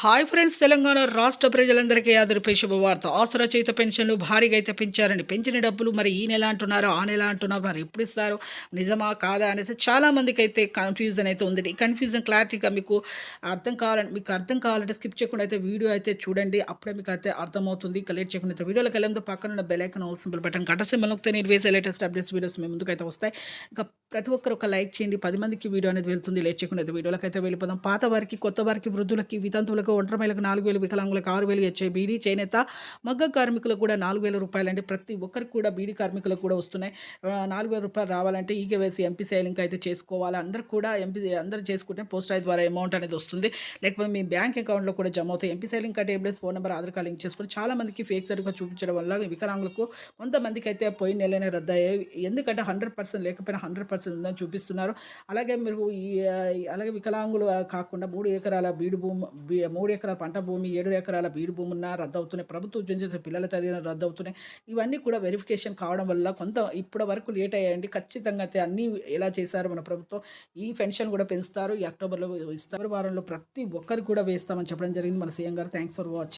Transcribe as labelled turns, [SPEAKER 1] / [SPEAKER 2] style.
[SPEAKER 1] Hi friends Telangana రాష్ట్ర ప్రజలందరికీ ఆదరిపే శుభవార్త. ఆసరా చేత పెన్షన్లు భారీగా అయితే పెంచారని పెంచిన డబ్బులు మరి ఈ నెల అంటున్నారు ఆ నెల అంటున్నారు మరి ఎప్పుడు ఇస్తారు? నిజమా కాదా అనేసి చాలా మందికి అయితే కన్ఫ్యూజన్ అయితే ఉంది. ఈ కన్ఫ్యూజన్ క్లారిటీగా మీకు అర్థం కావాలంటే మీకు అర్థం కావాలంటే స్కిప్ చేయకుండా అయితే వీడియో అయితే చూడండి. అప్పుడే మీకు అయితే అర్థమవుతుంది. కలెక్ట్ చేయకుండా అయితే వీడియోలోకి వెళ్ళడంతో పక్కన ఉన్న bell icon all simple button గంట సింబల్ నొక్కితే నేను వేసే లేటెస్ట్ అప్డేట్స్ వీడియోస్ మీ ముందుకైతే అయితే వస్తాయి. ఇంకా ప్రతి ఒక్కరు ఒక లైక్ చేయండి. పది మందికి వీడియో అనేది వెళ్తుంది. లేట్ చేయకుండా అయితే అయితే వెళ్ళిపోదాం. పాత వారికి కొత్త వారికి వృద్ధులకి వితంతువులకు ఒంటరిమేలకు నాలుగు వేలు వికలాంగులకు ఆరు వేలు ఇచ్చే బీడీ చేనేత మగ్గ కార్మికులకు కూడా నాలుగు వేల రూపాయలు అంటే ప్రతి ఒక్కరికి కూడా బీడీ కార్మికులకు కూడా వస్తున్నాయి. నాలుగు వేల రూపాయలు రావాలంటే ఈగే వేసి ఎంపీ సేలింగ్ అయితే చేసుకోవాలి. అందరు కూడా ఎంపీ అందరూ చేసుకుంటే పోస్ట్ ఐ ద్వారా అమౌంట్ అనేది వస్తుంది. లేకపోతే మీ బ్యాంక్ అకౌంట్లో కూడా జమ అవుతాయి. ఎంపీ సేలింగ్ అంటే ఏం phone number Aadhaar card link చేసుకుని చాలా మందికి ఫేక్ సరిగ్గా చూపించడం వల్ల వికలాంగులకు కొంతమందికి అయితే పోయిన నెలనే రద్దు అయ్యాయి. ఎందుకంటే హండ్రెడ్ పర్సెంట్ లేకపోయినా హండ్రెడ్ పర్సెంట్ ఉందని చూపిస్తున్నారు. అలాగే మీరు ఈ అలాగే వికలాంగులు కాకుండా మూడు ఎకరాల బీడు భూమి మూడు ఎకరాల పంట భూమి ఏడు ఎకరాల బీడు భూమి ఉన్న రద్దు అవుతున్నాయి ప్రభుత్వం ఉద్యోగం చేసే పిల్లల చదివిన రద్దు అవుతున్నాయి ఇవన్నీ కూడా వెరిఫికేషన్ కావడం వల్ల కొంత ఇప్పటి వరకు లేట్ అయ్యాయండి. ఖచ్చితంగా అయితే అన్నీ ఎలా చేశారు మన ప్రభుత్వం? ఈ పెన్షన్ కూడా పెంచుతారు. ఈ అక్టోబర్లో ఇస్తారు. వారంలో ప్రతి ఒక్కరికి కూడా వేస్తామని చెప్పడం జరిగింది. మన సీఎం గారు థ్యాంక్స్ ఫర్ వాచింగ్